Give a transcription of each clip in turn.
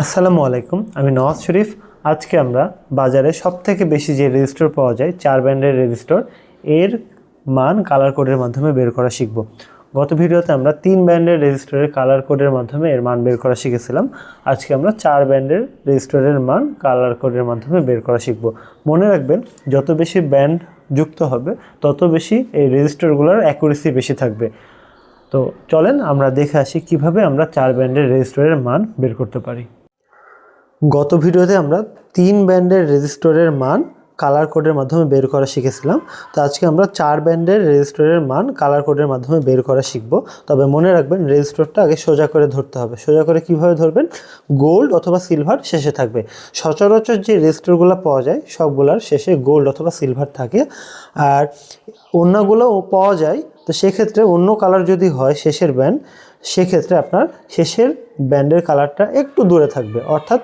আসসালামু আলাইকুম, আমি নওয়াজ শরীফ। আজকে আমরা বাজারে সব থেকে বেশি যে রেজিস্টার পাওয়া যায়, চার ব্যান্ডের রেজিস্টার, এর মান কালার কোডের মাধ্যমে বের করা শিখব। গত ভিডিওতে আমরা তিন ব্যান্ডের রেজিস্টারের কালার কোডের মাধ্যমে এর মান বের করা শিখেছিলাম। আজকে আমরা চার ব্যান্ডের রেজিস্টারের মান কালার কোডের মাধ্যমে বের করা শিখব। মনে রাখবেন, যত বেশি ব্যান্ড যুক্ত হবে, তত বেশি এই রেজিস্টারগুলোর অ্যাকুরেসি বেশি থাকবে। তো চলেন আমরা দেখে আসি কীভাবে আমরা চার ব্যান্ডের রেজিস্টারের মান বের করতে পারি। গত ভিডিওতে আমরা তিন ব্যান্ডের রেজিস্টরের মান কালার কোডের মাধ্যমে বের করা শিখেছিলাম। তো আজকে আমরা চার ব্যান্ডের রেজিস্টরের মান কালার কোডের মাধ্যমে বের করা শিখব। তবে মনে রাখবেন রেজিস্টরটা আগে সোজা করে ধরতে হবে। সোজা করে কীভাবে ধরবেন? গোল্ড অথবা সিলভার শেষে থাকবে। সচরাচর যে রেজিস্টরগুলো পাওয়া যায়, সবগুলোর শেষে গোল্ড অথবা সিলভার থাকে। আর অন্যগুলো পাওয়া যায়, তো সেক্ষেত্রে অন্য কালার যদি হয় শেষের ব্যান্ড সেক্ষেত্রে আপনার শেষের ব্যান্ডের কালারটা একটু দূরে থাকবে। অর্থাৎ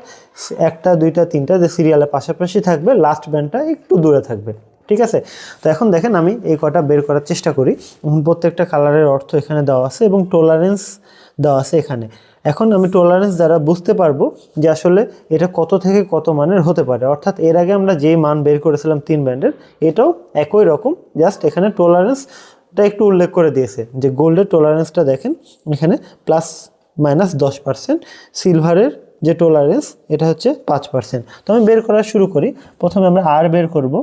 একটা, দুইটা, তিনটা যে সিরিয়ালের পাশাপাশি থাকবে লাস্ট ব্যান্ডটা একটু দূরে থাকবে। ঠিক আছে? তো এখন দেখেন আমি এই কটা বের করার চেষ্টা করি। প্রত্যেকটা কালারের অর্থ এখানে দেওয়া আছে এবং টলারেন্স দেওয়া আছে এখানে। এখন আমি টলারেন্স দ্বারা বুঝতে পারব যে আসলে এটা কত থেকে কত মানের হতে পারে। অর্থাৎ এর আগে আমরা যেই মান বের করেছিলাম তিন ব্যান্ডের, এটাও একই রকম। জাস্ট এখানে টলারেন্স এটা একটু উল্লেখ করে দিয়েছে যে গোল্ডের টলারেন্সটা দেখেন, এখানে প্লাস মাইনাস দশ পার্সেন্ট সিলভারের যে টলারেন্স এটা হচ্ছে পাঁচ পার্সেন্ট তো আমি বের করা শুরু করি, প্রথমে আমরা আর বের করব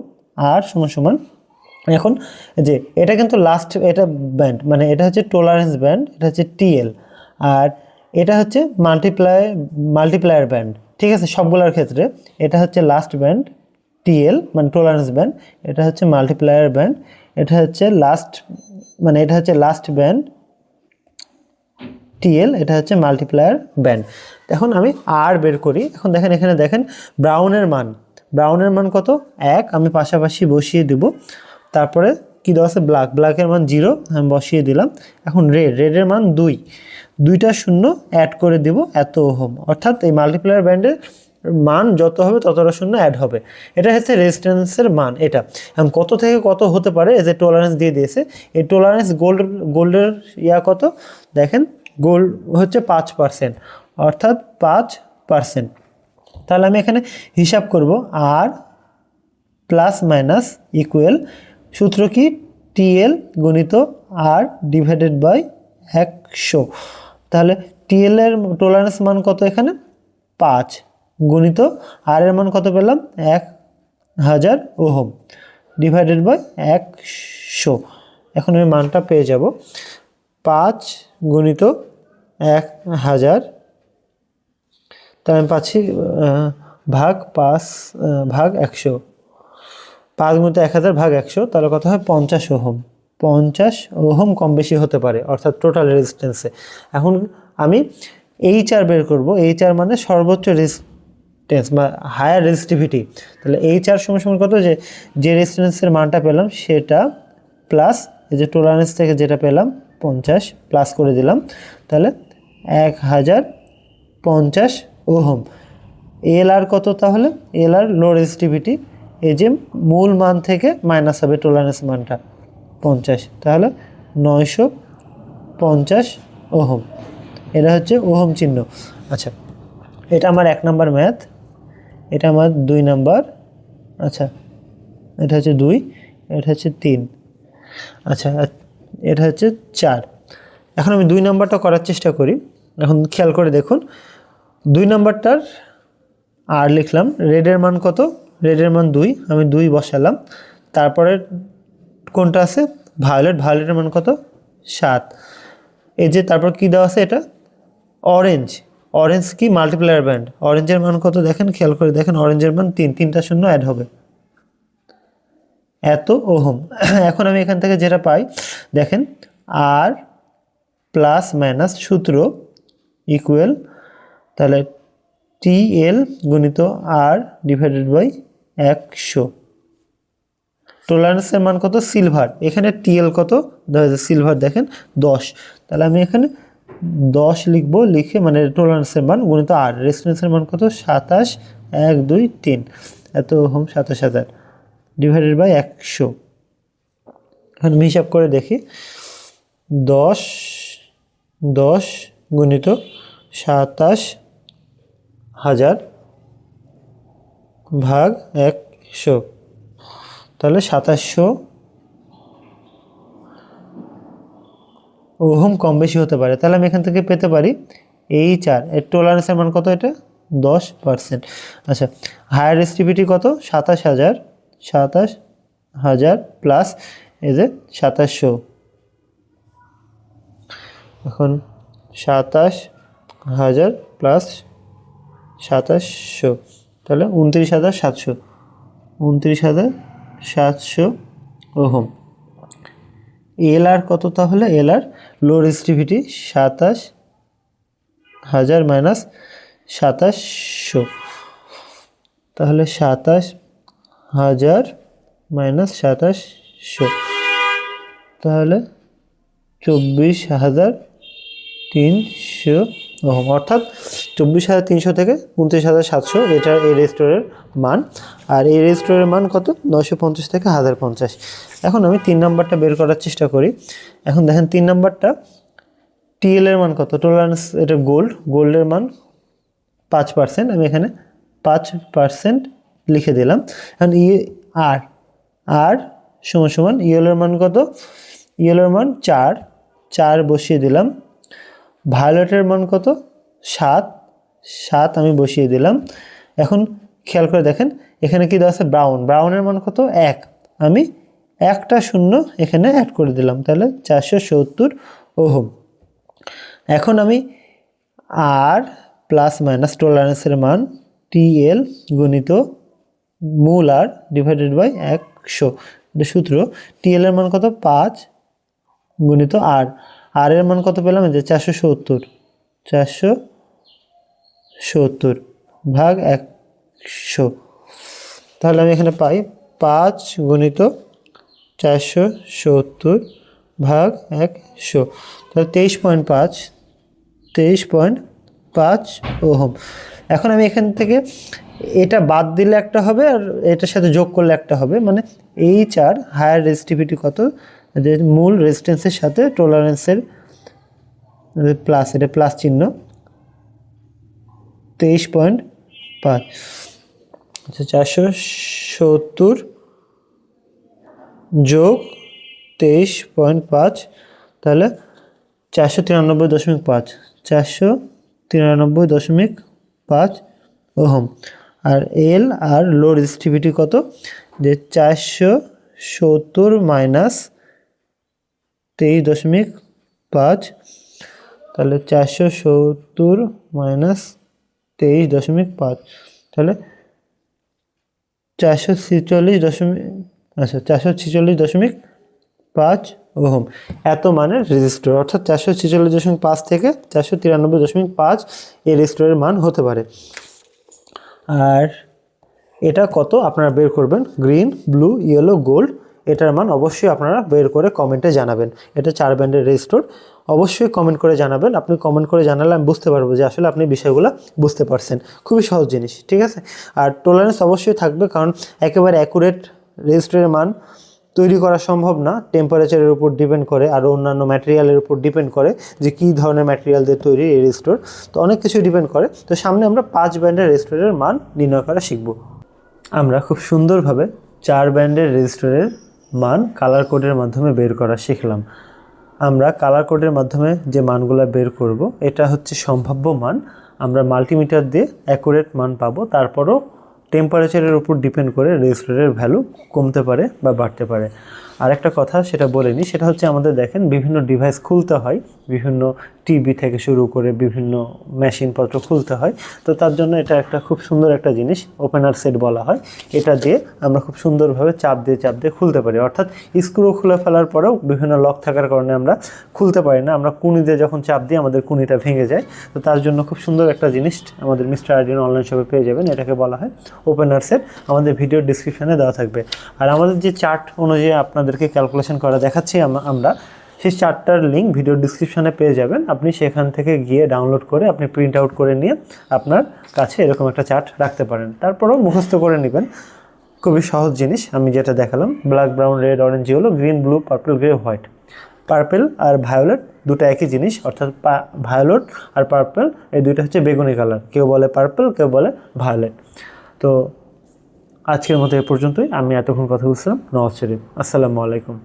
আর সমান সমান, এখন যে এটা কিন্তু লাস্ট এটা ব্যান্ড মানে এটা হচ্ছে টলারেন্স ব্যান্ড এটা হচ্ছে টিএল আর এটা হচ্ছে মাল্টিপ্লাই মাল্টিপ্লায়ার ব্যান্ড ঠিক আছে? সবগুলোর ক্ষেত্রে এটা হচ্ছে লাস্ট ব্যান্ড টিএল মানে টলারেন্স ব্যান্ড এটা হচ্ছে মাল্টিপ্লায়ার ব্যান্ড এটা হচ্ছে লাস্ট মানে এটা হচ্ছে লাস্ট ব্যান্ড টিএল এটা হচ্ছে মাল্টিপ্লায়ার ব্যান্ড এখন আমি আর বের করি। এখন দেখেন, এখানে দেখেন ব্রাউনের মান। ব্রাউনের মান কত? এক। আমি পাশাপাশি বসিয়ে দেব। তারপরে কি দেওয়া আছে? ব্ল্যাক ব্ল্যাকের মান জিরো আমি বসিয়ে দিলাম। এখন রেড রেডের মান দুই। দুইটা শূন্য অ্যাড করে দেব এত ওহম। অর্থাৎ এই মাল্টিপ্লায়ার ব্যান্ডের মান যত হবে, ততটা শূন্য অ্যাড হবে। এটা হচ্ছে রেজিস্ট্যান্সের মান, এটা। এখন কত থেকে কত হতে পারে? যে টলারেন্স দিয়ে দিয়েছে, এই টলারেন্স গোল্ড গোল্ডের ইয়া কত? দেখেন গোল্ড হচ্ছে পাঁচ পার্সেন্ট অর্থাৎ পাঁচ পার্সেন্ট তাহলে আমি এখানে হিসাব করব আর প্লাস মাইনাস ইকুয়াল সূত্র কি? টিএল গণিত আর ডিভাইডেড বাই একশো। তাহলে টিএলের টলারেন্স মান কত এখানে? পাঁচ। গুণিত আর এর মান কত পেলাম? এক হাজার ওহম ডিভাইডেড বাই একশো। এখন আমি মানটা পেয়ে যাব। পাঁচ গুণিত এক হাজার। তাহলে আমি পাচ্ছি ভাগ পাঁচ ভাগ একশো। পাঁচ গুণিত এক হাজার ভাগ একশো, তাহলে কত হয়? পঞ্চাশ ওহম। পঞ্চাশ ওহম কম বেশি হতে পারে, অর্থাৎ টোটাল রেজিস্ট্যান্সে এখন আমি এইচ আর বের করব। এইচ আর মানে সর্বোচ্চ রেজিস্ট্যান্স বা হায়ার রেজিস্টিভিটি, তাহলে এইচ আর সময় সময় কত? যে যে রেজিস্ট্যান্সের মানটা পেলাম সেটা প্লাস এই যে টোলারেন্স থেকে যেটা পেলাম পঞ্চাশ প্লাস করে দিলাম, তাহলে এক হাজার পঞ্চাশ ওহম। এল আর কত তাহলে? এল আর লো রেজিস্টিভিটি এই যে মূল মান থেকে মাইনাস হবে টলারেন্স মানটা, পঞ্চাশ, তাহলে নয়শো পঞ্চাশ ওহম। এটা হচ্ছে ওহম চিহ্ন। আচ্ছা এটা আমার এক নম্বর ম্যাথ এটা আমার দুই নাম্বার। আচ্ছা এটা হচ্ছে দুই, এটা হচ্ছে তিন। আচ্ছা এটা হচ্ছে চার। এখন আমি দুই নাম্বারটা করার চেষ্টা করি। এখন খেয়াল করে দেখুন, দুই নাম্বারটার আর লিখলাম রেডের মান কত? রেডের মান দুই, আমি দুই বসালাম। তারপরে কোনটা আছে? ভায়োলেট ভায়োলেটের মান কত? সাত। এই যে তারপর কি দেওয়া আছে এটা? অরেঞ্জ অরেঞ্জ কি মাল্টিপ্লায়ার ব্যান্ড অরেঞ্জের মান কত দেখেন? খেয়াল করে দেখেন অরেঞ্জের মান তিন, তিনটা শূন্য অ্যাড হবে। এত ওহম। এখন আমি এখান থেকে যেটা পাই, দেখেন আর প্লাস মাইনাস সূত্র ইকুয়াল তাহলে টি এল গুণিত আর ডিভাইডেড বাই একশো। টলারেন্সের মান কত? সিলভার এখানে টিএল কত? সিলভার দেখেন, দশ। তাহলে আমি এখানে দশ লিখব, লিখে মানে টলারেন্সের মান গুণিত আর রেসিডেন্সের মান কত? সাতাশ, এক, দুই, তিন। এত হোম সাতাশ হাজার। ডিভাইডেড বাই একশো। এখন আমি হিসাব করে দেখি। দশ দশ গুণিত সাতাশ হাজার ভাগ একশো। তাহলে সাতাশশো ওহম কম বেশি হতে পারে। তাহলে আমি এখান থেকে পেতে পারি এই চার এর টলারেন্সের মান কত এটা? দশ পার্সেন্ট আচ্ছা হায়ার রেসিপিটি কত? সাতাশ হাজার সাতাশ হাজার প্লাস এদের সাতাশশো। এখন সাতাশ হাজার প্লাস সাতাশশো। তাহলে উনত্রিশ হাজার সাতশো। উনত্রিশ হাজার সাতশো ওহম। এল আর কত তাহলে? এল আর লো রেজিস্টিভিটি সাতাশ হাজার মাইনাস সাতাশশো। তাহলে সাতাশ হাজার মাইনাস সাতাশশো। তাহলে চব্বিশ হাজার তিনশো ওহম অর্থাৎ চব্বিশ হাজার তিনশো থেকে উনত্রিশ হাজার সাতশো এটার এই রেস্টোরের মান। আর এই রেস্টোরের মান কত? নশো পঞ্চাশ থেকে হাজার পঞ্চাশ। এখন আমি তিন নাম্বারটা বের করার চেষ্টা করি। এখন দেখেন তিন নাম্বারটা টিএল এর মান কত? টলারেন্স এটা গোল্ড গোল্ডের মান পাঁচ পার্সেন্ট আমি এখানে পাঁচ পার্সেন্ট লিখে দিলাম। এখন ই আর আর সমান সমান ইয়েলোর মান কত? ইয়েলোর মান চার চার বসিয়ে দিলাম। ভায়োলেটের মান কত? সাত। সাত আমি বসিয়ে দিলাম। এখন খেয়াল করে দেখেন, এখানে কি দেওয়া আছে? ব্রাউন। ব্রাউনের মান কত? এক। আমি একটা শূন্য এখানে অ্যাড করে দিলাম, তাহলে চারশো সত্তর ওহম। এখন আমি আর প্লাস মাইনাস টলারেন্সের মান টিএল গুণিত মূল আর ডিভাইডেড বাই একশো। সূত্র টিএল এর মান কত? পাঁচ গুণিত আর আর এর মান কত পেলাম? যে চারশো সত্তর। চারশো সত্তর ভাগ একশো। তাহলে আমি এখানে পাই পাঁচ গুণিত চারশো সত্তর ভাগ একশো। তাহলে তেইশ পয়েন্ট পাঁচ, তেইশ পয়েন্ট পাঁচ ওহম। এখন আমি এখান থেকে এটা বাদ দিলে একটা হবে আর এটার সাথে যোগ করলে একটা হবে। মানে এই চার হায়ার রেজিস্টিভিটি কত? মূল রেজিস্ট্যান্সের সাথে টলারেন্সের প্লাস এটা প্লাস চিহ্ন। তেইশ পয়েন্ট পাঁচ। আচ্ছা চারশো সত্তর যোগ তেইশ পয়েন্ট পাঁচ, তাহলে চারশো তিরানব্বই দশমিক পাঁচ। চারশো তিরানব্বই দশমিক পাঁচ ওহম। আর এল আর লো রেজিস্টিভিটি কত? যে চারশো সত্তর মাইনাস তেইশ দশমিক পাঁচ, তাহলে চারশো সত্তর মাইনাস তেইশ দশমিক পাঁচ, তাহলে চারশো ছেচল্লিশ দশমিক আচ্ছা চারশো ছেচল্লিশ দশমিক পাঁচ ওহম, এত মানের রেজিস্টার অর্থাৎ চারশো ছেচল্লিশ দশমিক পাঁচ থেকে চারশো তিরানব্বই দশমিক পাঁচ এই রেজিস্টারের মান হতে পারে। আর এটা কত? আপনারা বের করবেন, গ্রিন, ব্লু, ইয়েলো, গোল্ড এটার মান অবশ্যই আপনারা বের করে কমেন্টে জানাবেন। এটা চার ব্যান্ডের রেজিস্টোর। অবশ্যই কমেন্ট করে জানাবেন। আপনি কমেন্ট করে জানালে আমি বুঝতে পারব যে আসলে আপনি বিষয়গুলো বুঝতে পারছেন। খুবই সহজ জিনিস, ঠিক আছে? আর টলারেন্স অবশ্যই থাকবে কারণ একেবারে অ্যাকুরেট রেজিস্টরের মান তৈরি করা সম্ভব না। টেম্পারেচারের উপর ডিপেন্ড করে আর অন্যান্য ম্যাটেরিয়ালের উপর ডিপেন্ড করে যে কী ধরনের ম্যাটেরিয়াল দিয়ে তৈরি এই রেজিস্টোর। তো অনেক কিছু ডিপেন্ড করে। তো সামনে আমরা পাঁচ ব্যান্ডের রেজিস্টোরের মান নির্ণয় করা শিখব। আমরা খুব সুন্দরভাবে চার ব্যান্ডের রেজিস্টোরের মান কালার কোডের মাধ্যমে বের করা শিখলাম। আমরা কালার কোডের মাধ্যমে যে মানগুলো বের করব, এটা হচ্ছে সম্ভাব্য মান। আমরা মাল্টিমিটার দিয়ে অ্যাকুরেট মান পাবো, তারপরও টেম্পারেচারের উপর ডিপেন্ড করে রেজিস্টারের ভ্যালু কমতে পারে বা বাড়তে পারে। আর একটা কথা সেটা বলে নিই, সেটা হচ্ছে আমাদের দেখেন বিভিন্ন ডিভাইস খুলতে হয়, বিভিন্ন টিভি থেকে শুরু করে বিভিন্ন মেশিনপত্র খুলতে হয়। তো তার জন্য এটা একটা খুব সুন্দর একটা জিনিস ওপেনার সেট বলা হয়। এটা দিয়ে আমরা খুব সুন্দরভাবে চাপ দিয়ে চাপ দিয়ে খুলতে পারি। অর্থাৎ স্ক্রু খুলে ফেলার পরেও বিভিন্ন লক থাকার কারণে আমরা খুলতে পারি না। আমরা কুনি দিয়ে যখন চাপ দিই, আমাদের কুনিটা ভেঙে যায়। তো তার জন্য খুব সুন্দর একটা জিনিস আমাদের মিস্টার আইডিন অনলাইন শপে পেয়ে যাবেন। এটাকে বলা হয় ওপেনার সেট আমাদের ভিডিও ডিসক্রিপশানে দেওয়া থাকবে। আর আমাদের যে চার্ট অনুযায়ী আপনাদেরকে ক্যালকুলেশন করা দেখাচ্ছি আম- আমরা। সেই চার্টটার লিঙ্ক ভিডিও ডিসক্রিপশানে পেয়ে যাবেন। আপনি সেখান থেকে গিয়ে ডাউনলোড করে আপনি প্রিন্ট আউট করে নিয়ে আপনার কাছে এরকম একটা চার্ট রাখতে পারেন। তারপরেও মুখস্থ করে নেবেন। খুবই সহজ জিনিস, আমি যেটা দেখালাম। ব্ল্যাক ব্রাউন রেড অরেঞ্জ হলো green blue purple grey white purple আর ভায়োলেট দুটো একই জিনিস, অর্থাৎ ভায়োলেট আর পার্পেল এই দুইটা হচ্ছে বেগুনি কালার কেউ বলে পার্পেল কেউ বলে ভায়োলেট তো আজকের মতো এ পর্যন্তই। আমি এতক্ষণ কথা বলছিলাম। নওয়াজ শরীফ আসসালামু আলাইকুম।